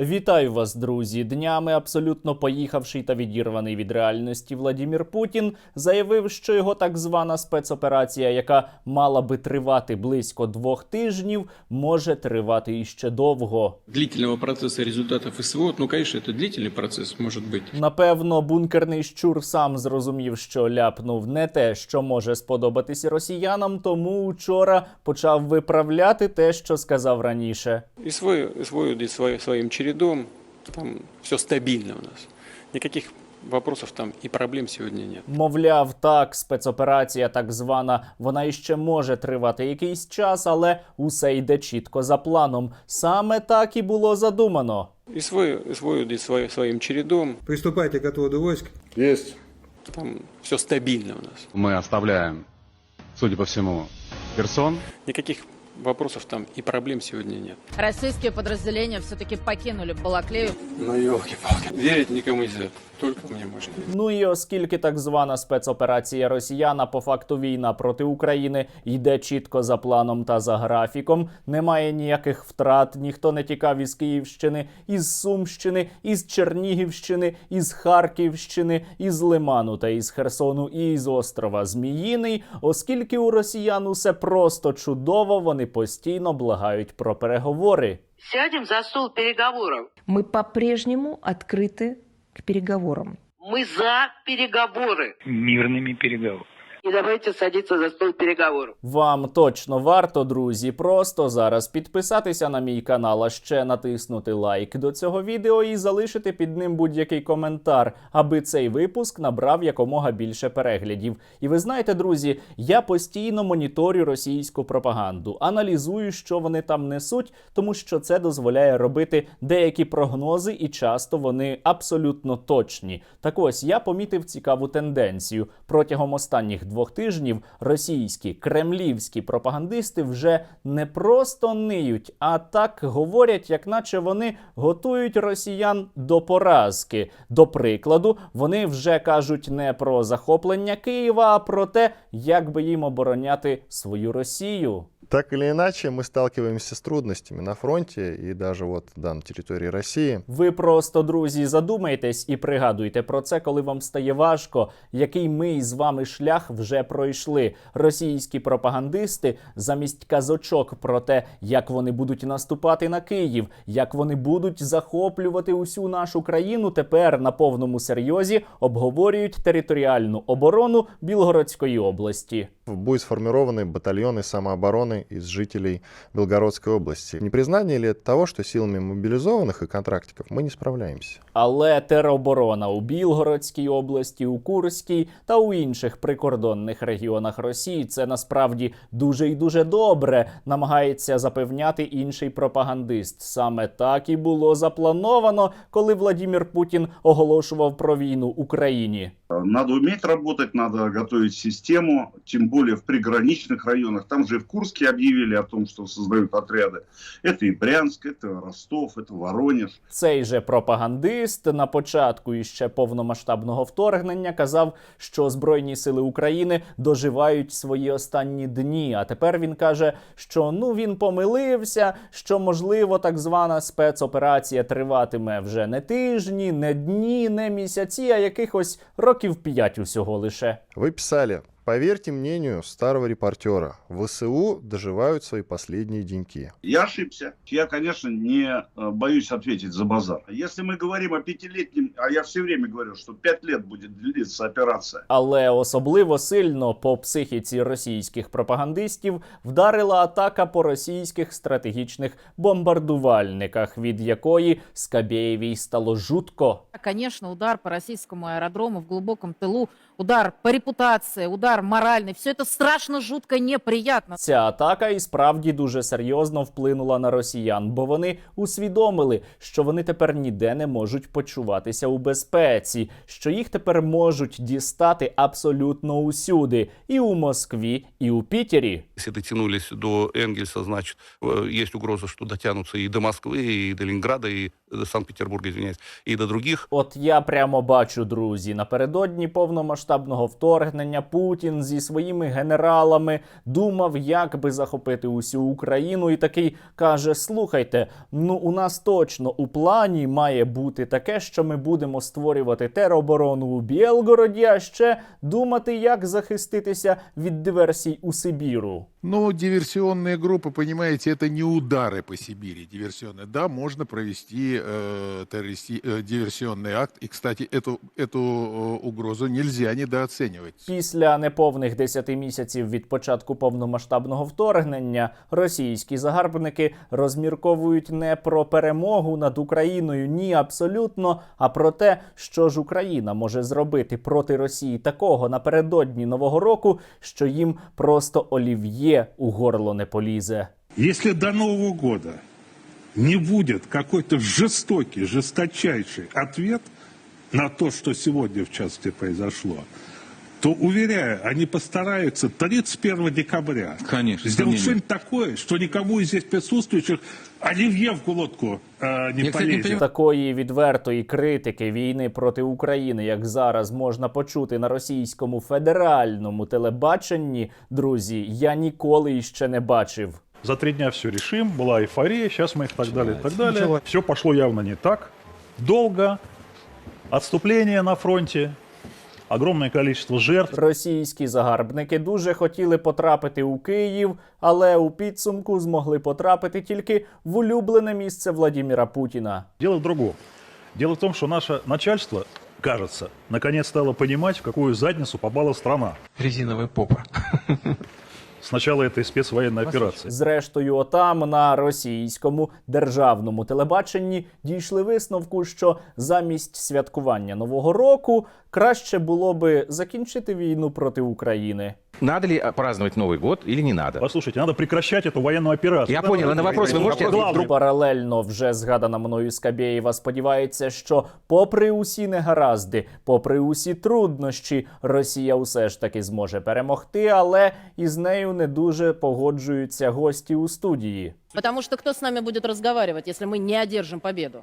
Вітаю вас, друзі! Днями абсолютно поїхавший та відірваний від реальності Владімір Путін заявив, що його так звана спецоперація, яка мала би тривати близько двох тижнів, може тривати іще довго. длительного процесса результатов СВО, ну, конечно, это длительный процесс, может быть. Напевно, бункерний щур сам зрозумів, що ляпнув не те, що може сподобатися росіянам, тому учора почав виправляти те, що сказав раніше. И свой, СВО идет свой- своим чередом, там все стабильно у нас. Никаких вопросов там и проблем сегодня нет. Мовляв, так, спецоперація, так звана, вона іще може тривати якийсь час, але усе йде чітко за планом. Саме так і було задумано. И свой, СВО идет свой- своим чередом, Приступайте к отводу войск. Есть. там все стабильно у нас. Мы оставляем, судя по всему, Херсон. Никаких вопросов там и проблем сегодня нет. Российские подразделения все-таки покинули Балаклею. Ну, елки-палки. Верить никому нельзя, только мне можно. Ну і оскільки так звана спецоперація росіяна по факту війна проти України йде чітко за планом та за графіком, немає ніяких втрат, ніхто не тікав із Київщини, із Сумщини, із Чернігівщини, із Харківщини, із Лиману та із Херсону і із острова Зміїний. Оскільки у росіян усе просто чудово, вони постійно благають про переговори. Сядем за стол переговоров. Мы по-прежнему открыты к переговорам. Мы за переговоры. мирными переговорами. И давайте садиться за стол переговоров. Вам точно варто, друзі, просто зараз підписатися на мій канал, а ще натиснути лайк до цього відео і залишити під ним будь-який коментар, аби цей випуск набрав якомога більше переглядів. І ви знаєте, друзі, я постійно моніторю російську пропаганду, аналізую, що вони там несуть, тому що це дозволяє робити деякі прогнози, і часто вони абсолютно точні. Так ось я помітив цікаву тенденцію протягом останніх двох тижнів. Російські кремлівські пропагандисти вже не просто ниють, а так говорять, як наче вони готують росіян до поразки. До прикладу, вони вже кажуть не про захоплення Києва, а про те, як би їм обороняти свою Росію. Так или иначе, мы сталкиваемся с трудностями на фронте и даже вот да, на территории России. Ви просто, друзі, задумайтесь і пригадуйте про це, коли вам стає важко, який ми із вами шлях вже пройшли. Російські пропагандисти замість казочок про те, як вони будуть наступати на Київ, як вони будуть захоплювати усю нашу країну, тепер на повному серйозі обговорюють територіальну оборону Білгородської області. Будут сформированы батальоны самообороны из жителей Белгородской области. Не признание ли это того, что силами мобилизованных и контрактиков мы не справляемся? Але тероборона у Білгородській області, у Курській та у інших прикордонних регіонах Росії це насправді дуже і дуже добре. Намагається запевняти інший пропагандист. Саме так і було заплановано, коли Владімір Путін оголошував про війну Україні. Надо уметь работать, надо готовить систему, тем более в приграничных районах. Там же и в Курске объявили о том, что создают отряды. Это и Брянск, это Ростов, это Воронеж. Цей же пропагандист на початку іще повномасштабного вторгнення казав, що Збройні сили України доживають свої останні дні. А тепер він каже, що ну він помилився, що можливо так звана спецоперація триватиме вже не тижні, не дні, не місяці, а якихось років п'ять усього лише. Вы писали, поверьте мнению старого репортера, ВСУ доживают свои последние деньки. Я ошибся. Я, конечно, не э, боюсь ответить за базар. Если мы говорим о пятилетнем, а я все время говорю, что пять лет будет длиться операция, Але особливо сильно по психіці російських пропагандистів вдарила атака по російських стратегічних бомбардувальниках, від якої Скабєєвій стало жутко. Конечно, удар по российскому аэродрому в глубоком тылу, удар по репутации, удар моральный. Все это страшно, жутко, неприятно. Ця атака і справді дуже серйозно вплинула на росіян, бо вони усвідомили, що вони тепер ніде не можуть почуватися у безпеці, що їх тепер можуть дістати абсолютно усюди, і у Москві, і у Пітері. Если дотянулись до Энгельса, значит, э, есть угроза, что дотянутся и до Москвы, и до Ленинграда, и до Санкт-Петербурга, извиняюсь, и до других От я прямо бачу, друзі, напередодні повномасштабного вторгнення Путін зі своїми генералами думав, як би захопити усю Україну, і такий каже: Слухайте, ну у нас точно у плані має бути таке, що ми будемо створювати тероборону у Білгороді, а ще думати, як захиститися від диверсій у Сибіру. Ну, диверсионные группы, понимаете, это не удары по Сибири диверсионные. Да, можно провести э, террористи- э, диверсионный акт. И, кстати, эту, эту э, угрозу нельзя недооценивать. Після неповних 10 місяців від початку повномасштабного вторгнення російські загарбники розмірковують не про перемогу над Україною, ні, абсолютно, а про те, що ж Україна може зробити проти Росії такого напередодні нового року, що їм просто олів'є у горло не полізе. Если до Нового года не будет какой-то жестокий, жесточайший ответ на то, что сегодня, в частности, произошло, то, уверяю, они постараются 31 декабря Конечно, сделать сомнений. что-нибудь такое, что никому из здесь присутствующих оливье в глотку э, не Я, кстати, не. Такої відвертої критики війни проти України, як зараз можна почути на російському федеральному телебаченні, друзі, я ніколи іще не бачив За три дня все решим, была эйфория, сейчас мы их так далее, так далее. Все пошло явно не так. Долго, отступление на фронте, огромное количество жертв. Російські загарбники дуже хотіли потрапити у Київ, але у підсумку змогли потрапити тільки в улюблене місце Владіміра Путіна. Дело в другом. Дело в том, что наше начальство, кажется, наконец стало понимать, в какую задницу попала страна Резиновая попа. с початку цієї спецвоєнної операції. Зрештою, отам на російському державному телебаченні дійшли висновку, що замість святкування нового року краще було би закінчити війну проти України. Надо ли праздновать Новый год или не надо? Послушайте, надо прекращать эту военную операцию. Я понял, а на вопрос вы можете Главный ответить? Паралельно вже згадана мною Скабєєва сподівається, що, попри усі негаразди, попри усі труднощі, Росія усе ж таки зможе перемогти, але із нею не дуже погоджуються гості у студії. Потому что кто с нами будет разговаривать, если мы не одержим победу?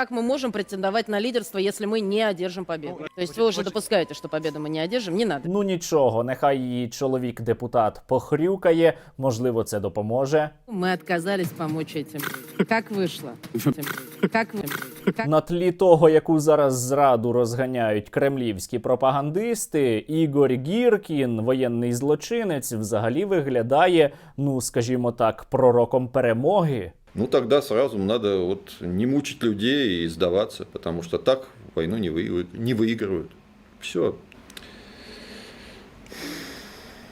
Как мы можем претендовать на лидерство, если мы не одержим победу? То есть вы уже допускаете, что победу мы не одержим? Не надо. Ну нічого, нехай її чоловік-депутат похрюкає, можливо, це допоможе. Мы отказались помочь этим. Как вышло? Как вы? Как... На тлі того, яку зараз зраду розганяють кремлівські пропагандисти, Ігор Гіркін, воєнний злочинець, взагалі виглядає, ну скажімо так, пророком перемоги. Ну тогда сразу надо вот не мучить людей и сдаваться, потому что так войну не, вы, не выигрывают. Все.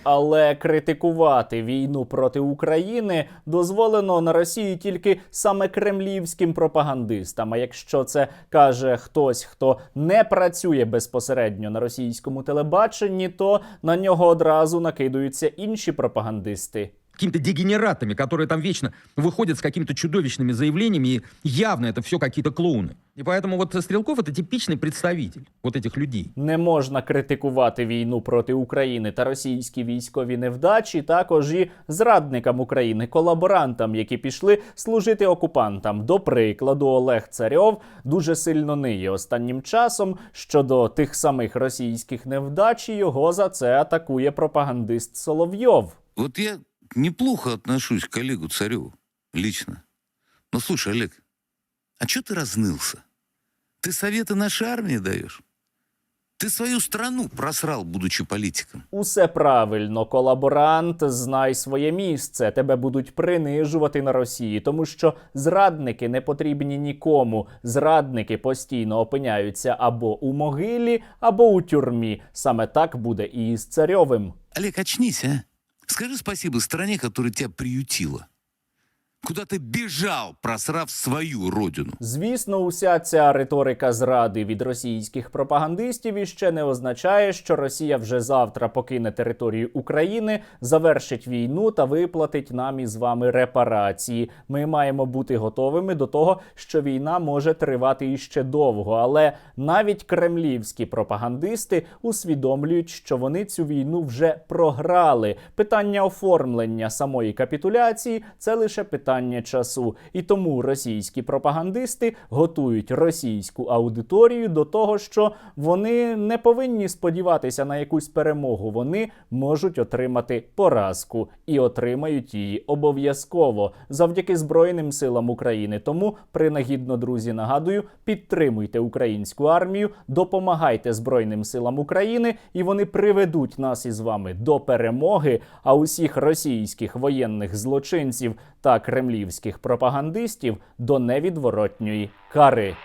Але критикувати війну проти України дозволено на Росії тільки саме кремлівським пропагандистам. А якщо це каже хтось, хто не працює безпосередньо на російському телебаченні, то на нього одразу накидаються інші пропагандисти. Какими-то дегенератами, которые там вечно выходят с какими-то чудовищными заявлениями, и явно это все какие-то клоуны. И поэтому вот Стрелков это типичный представитель вот этих людей. Не можна критикувати війну проти України та російські військові невдачі, також і зрадникам України, колаборантам, які пішли служити окупантам. До прикладу, Олег Царьов дуже сильно ниє останнім часом щодо тих самих російських невдач. і Його за це атакує пропагандист Соловйов. Вот я неплохо отношусь к Олегу Цареву лично. Но слушай, Олег, а что ты разнылся? Ты советы нашей армии даешь? Ты свою страну просрал, будучи политиком. Усе правильно, колаборант, знай своє місце. Тебе будуть принижувати на Росії, тому що зрадники не потрібні нікому. Зрадники постійно опиняються або у могилі, або у тюрмі. Саме так буде і із царьовим. Олег, очнись, а? Скажи спасибо стране, которая тебя приютила. Куда ты бежал, просрав свою родину? Звісно, уся ця риторика зради від російських пропагандистів іще не означає, що Росія вже завтра покине територію України, завершить війну та виплатить нам із вами репарації. Ми маємо бути готовими до того, що війна може тривати іще довго. Але навіть кремлівські пропагандисти усвідомлюють, що вони цю війну вже програли. Питання оформлення самої капітуляції це лише питання питання часу. І тому російські пропагандисти готують російську аудиторію до того, що вони не повинні сподіватися на якусь перемогу. Вони можуть отримати поразку і отримають її обов'язково завдяки Збройним силам України. Тому принагідно, друзі, нагадую, підтримуйте українську армію, допомагайте Збройним силам України, і вони приведуть нас із вами до перемоги. А усіх російських воєнних злочинців та кремлівських пропагандистів до невідворотньої кари.